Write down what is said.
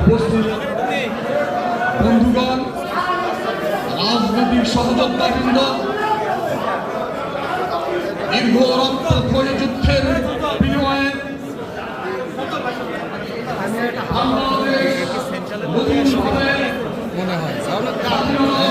উপস্থিত বন্ধুগণ রাজনৈতিক সহযোদ্ধাবৃন্দ দীর্ঘ রক্তক্ষয়ী যুদ্ধের বিনিময়ে বাংলাদেশ মনে হয়।